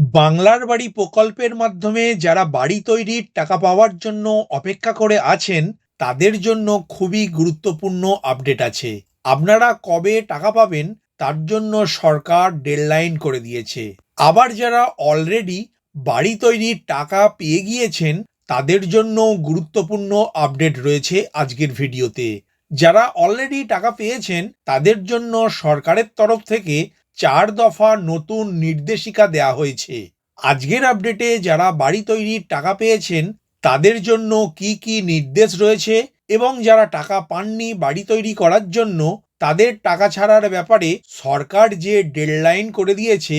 বাংলার বাড়ি প্রকল্পের মাধ্যমে যারা বাড়ি তৈরির টাকা পাওয়ার জন্য অপেক্ষা করে আছেন, তাদের জন্য খুবই গুরুত্বপূর্ণ আপডেট আছে। আপনারা কবে টাকা পাবেন, তার জন্য সরকার ডেডলাইন করে দিয়েছে। আবার যারা অলরেডি বাড়ি তৈরির টাকা পেয়ে গিয়েছেন, তাদের জন্য গুরুত্বপূর্ণ আপডেট রয়েছে আজকের ভিডিওতে। যারা অলরেডি টাকা পেয়েছেন, তাদের জন্য সরকারের তরফ থেকে চার দফা নতুন নির্দেশিকা দেয়া হয়েছে। আজকের আপডেটে যারা বাড়ি তৈরির টাকা পেয়েছেন, তাদের জন্য কি কি নির্দেশ রয়েছে এবং যারা টাকা পাননি বাড়ি তৈরি করার জন্য, তাদের টাকা ছাড়ার ব্যাপারে সরকার যে ডেডলাইন করে দিয়েছে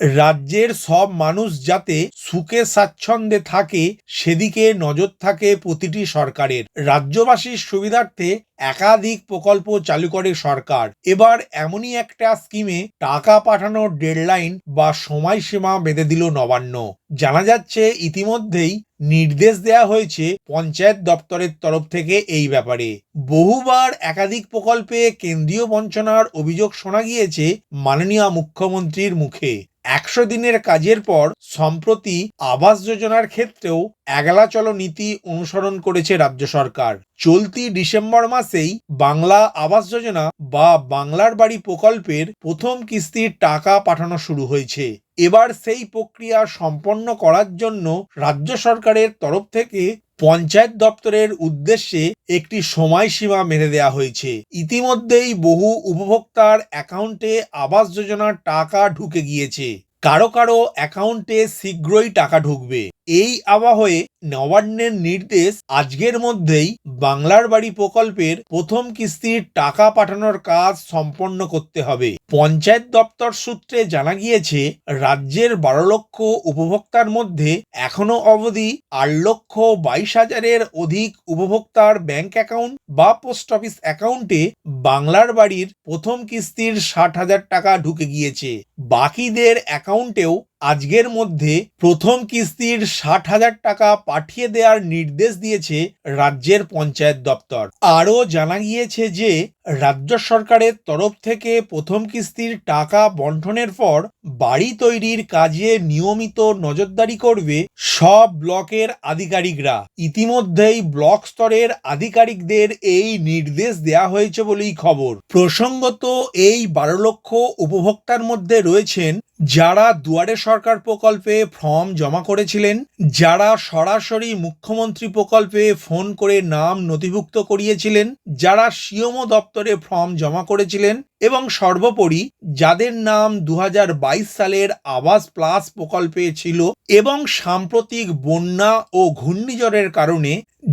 রাজ্যের সব মানুষ যাতে সুখে স্বাচ্ছন্দ্যে থাকে, সেদিকে নজর থাকে প্রতিটি সরকারের। রাজ্যবাসীর সুবিধার্থে একাধিক প্রকল্প চালু করে সরকার। এবার এমনই একটা স্কিমে টাকা পাঠানোর ডেডলাইন বা সময়সীমা বেঁধে দিল নবান্ন। জানা যাচ্ছে ইতিমধ্যেই নির্দেশ দেয়া হয়েছে পঞ্চায়েত দপ্তরের তরফ থেকে এই ব্যাপারে। বহুবার একাধিক প্রকল্পে কেন্দ্রীয় বঞ্চনার অভিযোগ শোনা গিয়েছে মাননীয় মুখ্যমন্ত্রীর মুখে। একশো দিনের কাজের পর সম্প্রতি আবাস যোজনার ক্ষেত্রেও এগলা চলো নীতি অনুসরণ করেছে রাজ্য সরকার। চলতি ডিসেম্বর মাসেই বাংলা আবাস যোজনা বা বাংলার বাড়ি প্রকল্পের প্রথম কিস্তির টাকা পাঠানো শুরু হয়েছে। এবার সেই প্রক্রিয়া সম্পন্ন করার জন্য রাজ্য সরকারের তরফ থেকে পঞ্চায়েত দপ্তরের উদ্দেশ্যে একটি সময়সীমা মেনে দেওয়া হয়েছে। ইতিমধ্যেই বহু উপভোক্তার অ্যাকাউন্টে আবাস যোজনার টাকা ঢুকে গিয়েছে। কারও কারও অ্যাকাউন্টে শীঘ্রই টাকা ঢুকবে। এই আবহে নবান্নের নির্দেশ আজকের মধ্যেই বাংলার বাড়ি প্রকল্পের প্রথম কিস্তির টাকা পাঠানোর কাজ সম্পন্ন করতে হবে। পঞ্চায়েত দপ্তর সূত্রে জানা গিয়েছে, রাজ্যের বারো লক্ষ উপভোক্তার মধ্যে এখনও অবধি আট লক্ষ বাইশ হাজারের অধিক উপভোক্তার ব্যাংক অ্যাকাউন্ট বা পোস্ট অফিস অ্যাকাউন্টে বাংলার বাড়ির প্রথম কিস্তির ষাট হাজার টাকা ঢুকে গিয়েছে। বাকিদের অ্যাকাউন্টেও আজকের মধ্যে প্রথম কিস্তির ষাট হাজার টাকা পাঠিয়ে দেওয়ার নির্দেশ দিয়েছে রাজ্যের পঞ্চায়েত দপ্তর। আরও জানা গিয়েছে যে, রাজ্য সরকারের তরফ থেকে প্রথম কিস্তির টাকা বন্টনের পর বাড়ি তৈরির কাজে নিয়মিত নজরদারি করবে সব ব্লকের আধিকারিকরা। ইতিমধ্যেই ব্লক স্তরের আধিকারিকদের এই নির্দেশ দেয়া হয়েছে বলেই খবর। প্রসঙ্গত, এই বারো লক্ষ উপভোক্তার মধ্যে রয়েছেন যারা দুয়ারে সরকার প্রকল্পে ফর্ম জমা করেছিলেন। যারা সরাসরি মুখ্যমন্ত্রী প্রকল্পে ফোন করে নাম নথিভুক্ত করিয়েছিলেন, যারা সিওমো দপ্তরে ফর্ম জমা করেছিলেন এবং সর্বোপরি যাদের নাম দু হাজার বাইশ সালের আবাস প্লাস প্রকল্পে ছিল এবং সাম্প্রতিক বন্যা ও ঘূর্ণিঝড়ের কারণে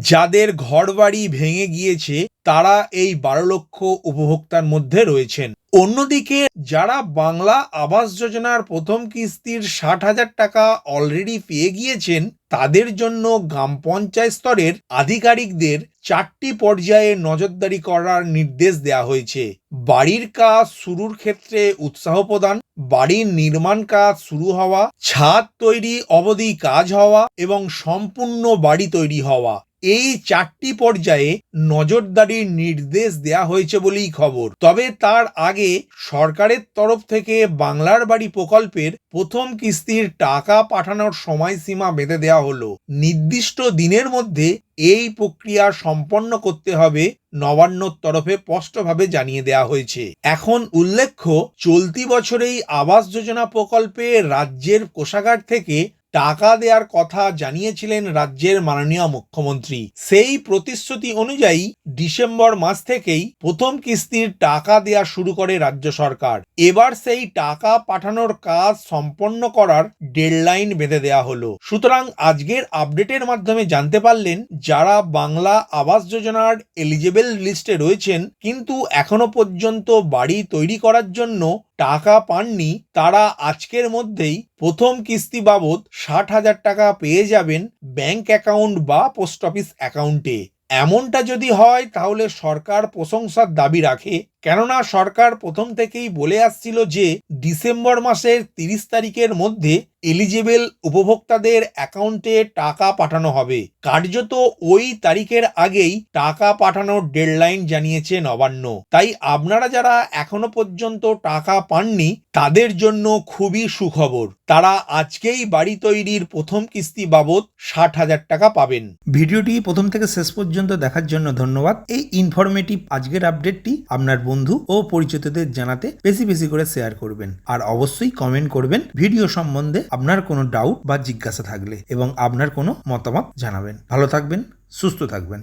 যাদের ঘরবাড়ি ভেঙে গিয়েছে, তারা এই বারো লক্ষ উপভোক্তার মধ্যে রয়েছেন। অন্যদিকে, যারা বাংলা আবাস যোজনার প্রথম কিস্তির ষাট হাজার টাকা অলরেডি পেয়ে গিয়েছেন, তাদের জন্য গ্রাম পঞ্চায়েত স্তরের আধিকারিকদের চারটি পর্যায়ে নজরদারি করার নির্দেশ দেওয়া হয়েছে। বাড়ির কাজ শুরুর ক্ষেত্রে উৎসাহ প্রদান, বাড়ির নির্মাণ কাজ শুরু হওয়া, ছাদ তৈরি, অবধি কাজ হওয়া এবং সম্পূর্ণ বাড়ি তৈরি হওয়া। এই চারটি পর্যায়ে নজরদারির নির্দেশ দেয়া হয়েছে বলেই খবর। তবে তার আগে সরকারের তরফ থেকে বাংলার বাড়ি প্রকল্পের প্রথম কিস্তির টাকা পাঠানোর সময়সীমা বেঁধে দেওয়া হলো। নির্দিষ্ট দিনের মধ্যে এই প্রক্রিয়া সম্পন্ন করতে হবে নবান্নর তরফে স্পষ্টভাবে জানিয়ে দেওয়া হয়েছে। এখন উল্লেখ্য, চলতি বছরেই আবাস যোজনা প্রকল্পে রাজ্যের কোষাগার থেকে টাকা দেওয়ার কথা জানিয়েছিলেন রাজ্যের মাননীয় মুখ্যমন্ত্রী। সেই প্রতিশ্রুতি অনুযায়ী ডিসেম্বর মাস থেকেই প্রথম কিস্তির টাকা দেয়া শুরু করে রাজ্য সরকার। এবার সেই টাকা পাঠানোর কাজ সম্পন্ন করার ডেডলাইন বেঁধে দেওয়া হলো। সুতরাং আজকের আপডেটের মাধ্যমে জানতে পারলেন, যারা বাংলা আবাস যোজনার এলিজেবল লিস্টে রয়েছেন, কিন্তু এখনও পর্যন্ত বাড়ি তৈরি করার জন্য টাকা পাননি, তারা আজকের মধ্যেই প্রথম কিস্তি বাবদ ষাট হাজার টাকা পেয়ে যাবেন ব্যাংক অ্যাকাউন্ট বা পোস্ট অফিস অ্যাকাউন্টে। এমনটা যদি হয়, তাহলে সরকার প্রশংসার দাবি রাখে কেননা সরকার প্রথম থেকেই বলে আসছিল যে ডিসেম্বর মাসের তিরিশ তারিখের মধ্যে এলিজেবল উপভোক্তাদের অ্যাকাউন্টে টাকা পাঠানো হবে। কার্যত ওই তারিখের আগেই টাকা পাঠানোর ডেডলাইন জানিয়েছে নবান্ন। তাই আপনারা যারা এখনও পর্যন্ত টাকা পাননি, তাদের জন্য খুবই সুখবর। তারা আজকেই বাড়ি তৈরির প্রথম কিস্তি বাবদ ষাট হাজার টাকা পাবেন। ভিডিওটি প্রথম থেকে শেষ পর্যন্ত দেখার জন্য ধন্যবাদ। এই ইনফরমেটিভ আজকের আপডেটটি আপনার বন্ধু ও পরিচিতদের জানাতে বেশি বেশি করে শেয়ার করবেন। আর অবশ্যই কমেন্ট করবেন ভিডিও সম্বন্ধে আপনার কোনো ডাউট বা জিজ্ঞাসা থাকলে এবং আপনার কোনো মতামত জানাবেন। ভালো থাকবেন, সুস্থ থাকবেন।